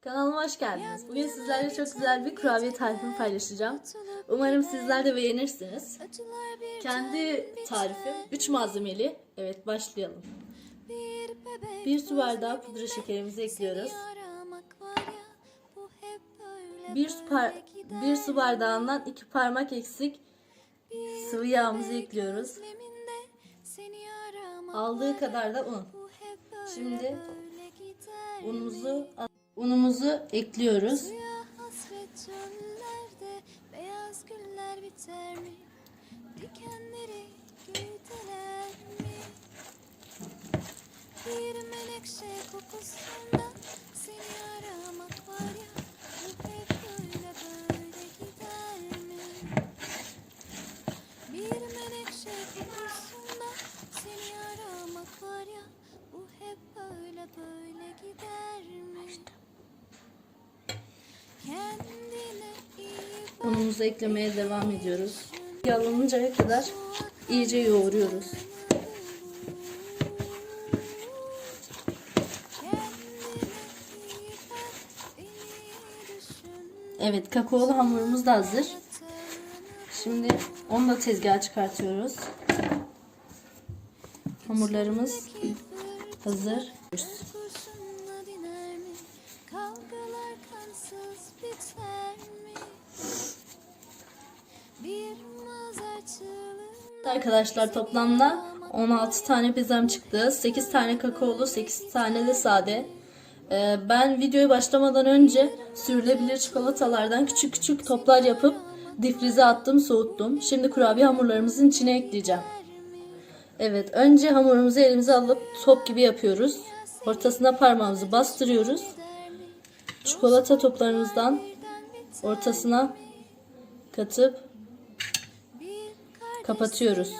Kanalıma hoş geldiniz. Bugün sizlerle çok güzel bir kurabiye tarifimi paylaşacağım. Umarım sizler de beğenirsiniz. Kendi tarifim 3 malzemeli. Evet başlayalım. Bir su bardağı pudra şekerimizi ekliyoruz. Bir su, par- bir su bardağından 2 parmak eksik sıvı yağımızı ekliyoruz. Aldığı kadar da un. Şimdi unumuzu unumuzu ekliyoruz. Bir menekşe kokusunda seni aramak var ya Unumuzu eklemeye devam ediyoruz. Yağlanıncaya kadar iyice yoğuruyoruz. Evet kakaolu hamurumuz da hazır. Şimdi onu da tezgaha çıkartıyoruz. Hamurlarımız hazır. Arkadaşlar toplamda 16 tane pizzam çıktı. 8 tane kakaolu, 8 tane de sade. Ee, Ben videoya başlamadan önce sürülebilir çikolatalardan küçük küçük toplar yapıp difrize attım, soğuttum. Şimdi kurabiye hamurlarımızın içine ekleyeceğim. Evet, önce hamurumuzu elimize alıp top gibi yapıyoruz. Ortasına parmağımızı bastırıyoruz. Çikolata toplarımızdan ortasına katıp bir kardeş kapatıyoruz. selamında seni aramak var ya bu hep böyle böyle gider mi?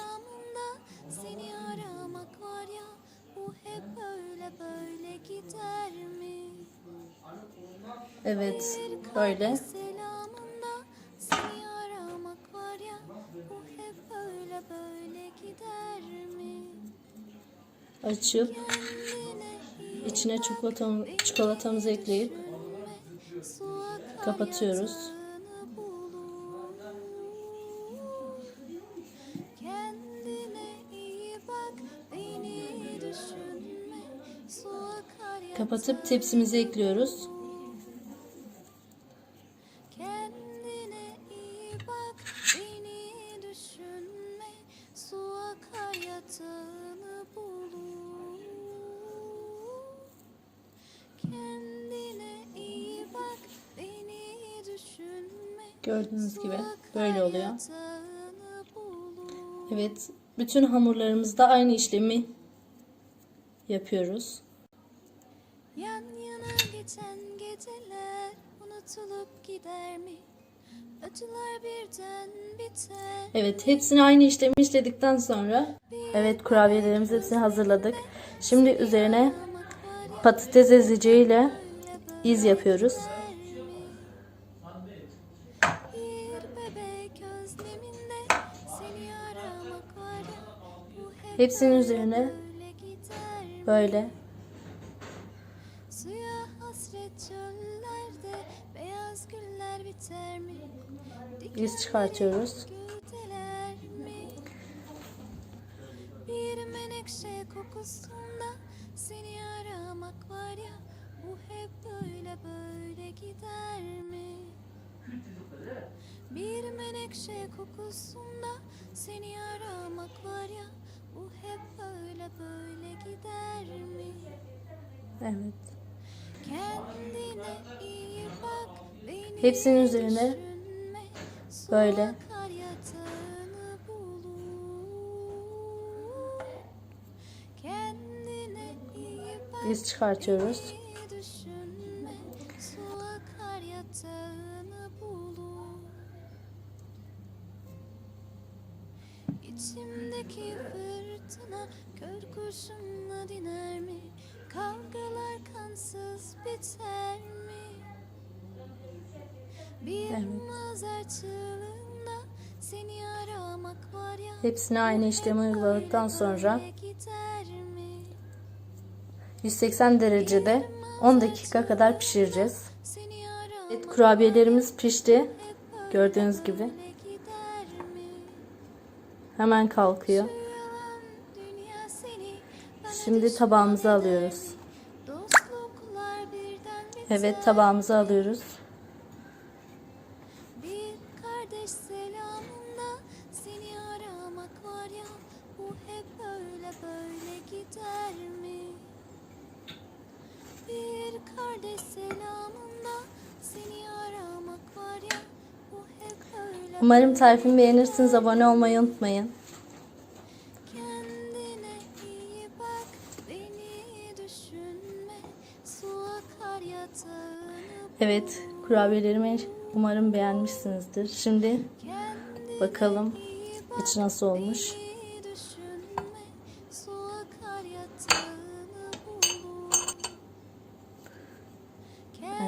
Evet, böyle. Selamında seni aramak var ya bu hep böyle böyle gider mi? Açıp içine çikolatam, çikolatamızı ekleyip kapatıyoruz. Bak, beni düşünme. Gördüğünüz gibi böyle oluyor. Evet, bütün hamurlarımızda aynı işlemi yapıyoruz. Yan yana geçen geceler unutulup gider mi? Acılar birden biter. Evet, hepsini aynı işlemi işledikten sonra evet kurabiyelerimizi hepsini hazırladık. Şimdi üzerine patates eziciyle iz yapıyoruz. Hepsinin üzerine böyle gider mi? böyle Suya hasret çöllerde beyaz güller biter mi? iz çıkartıyoruz. Bir menekşe kokusunda seni aramak var ya bu hep böyle böyle gider mi? Bir menekşe kokusunda seni aramak var ya bu hep böyle böyle gider mi? Evet. Hepsinin üzerine böyle akar yatağını bulur. Kendine iyi bak iz çıkartıyoruz. İçimdeki fırtına kör kurşunla diner? Biter mi? Bir mazar çığlığında seni aramak var ya Hepsini aynı işlemi uyguladıktan sonra gider mi? 180 derecede Bir 10 dakika kadar pişireceğiz. Evet kurabiyelerimiz pişti. Gördüğünüz gibi. Hemen kalkıyor. Şimdi tabağımıza alıyoruz. Evet tabağımıza alıyoruz. Bir kardeş selamında seni aramak var ya bu hep böyle böyle gider mi? Bir kardeş selamında seni aramak var ya bu hep böyle Umarım tarifimi beğenirsiniz. Abone olmayı unutmayın. Evet kurabiyelerimi umarım beğenmişsinizdir. Şimdi bakalım içi nasıl olmuş.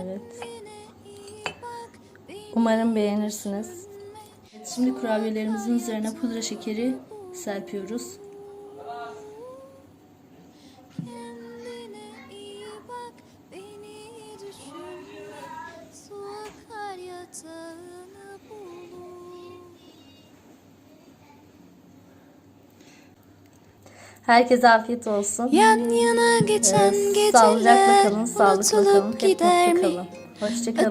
Evet. Umarım beğenirsiniz. şimdi kurabiyelerimizin üzerine pudra şekeri serpiyoruz. Herkese afiyet olsun. Yan yana geçen Ee, geceler sağlıcakla kalın, sağlıkla kalın, hep mutlu kalın. Hoşçakalın.